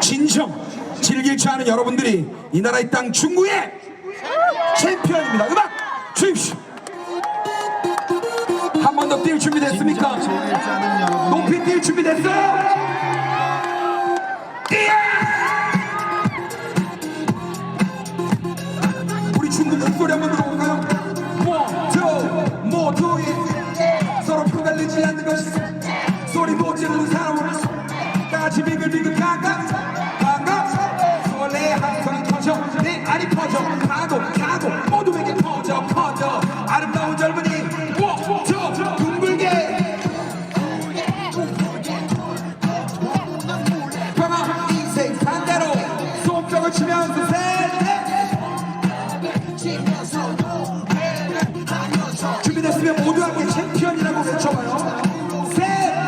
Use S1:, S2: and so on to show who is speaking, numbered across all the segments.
S1: 진정 즐길 줄 아는 여러분들이 이 나라의 땅 중구의 챔피언입니다. 음악 주십시오. 한 번 더 뛸 준비 됐습니까? 높이 뛸 준비 됐어요? 뛰어! 우리 중국 목소리 한번 들어 치면서 셋넷. 준비됐으면 모두 함께 챔피언이라고 외쳐봐요. 셋넷.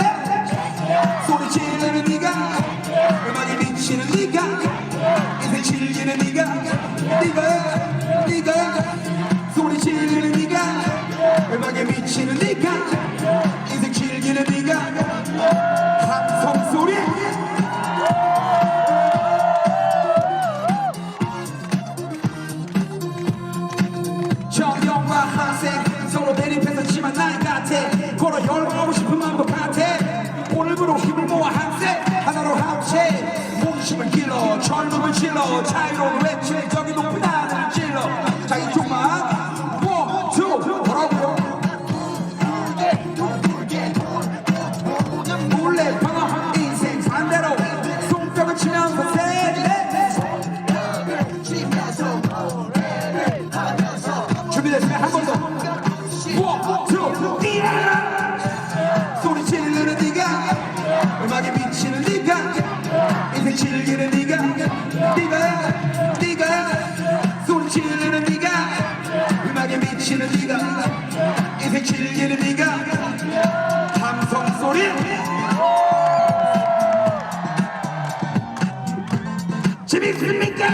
S1: 소리 지르는 네가 음악에 미치는 네가 인생 즐기는 네가 네가 네가. 소리 지르는 네가 음악에 미치는 네가 걸어 열하고 싶은 마음도 같아 오늘부로 힘을 모아 학생 하나로 합체 호기심을 길러 젊음을 질러 자유로운 외침에 저기 높은 하늘 즐기는 네가 함성 소리. 재밌습니까?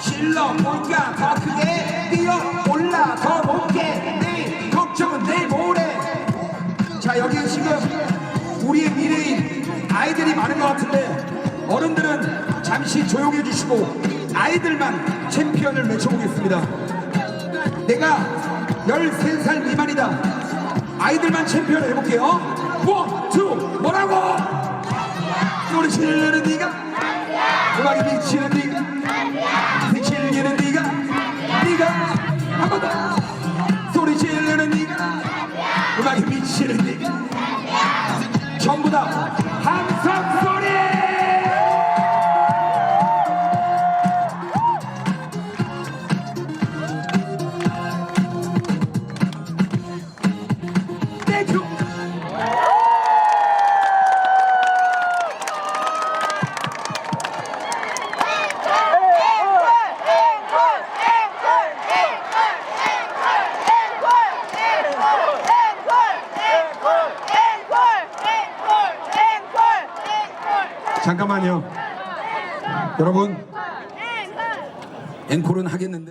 S1: 질러 볼까? 더 크게 뛰어 올라? 더 높게? 내일 걱정은 내일 모레. 자 여기 지금 우리의 미래인 아이들이 많은 것 같은데 어른들은 잠시 조용해 주시고 아이들만 챔피언을 외쳐보겠습니다 내가 13살 미만이다. 아이들만 챔피언을 해볼게요. 원, 투, 뭐라고? 소리 지르는 네가? 음악에 미치는 네가? 즐기는 네가? 네가? 한 번 더. 소리 지르는 네가? 음악에 미치는 네가? 전부 다 잠깐만요. 여러분 앵콜은 하겠는데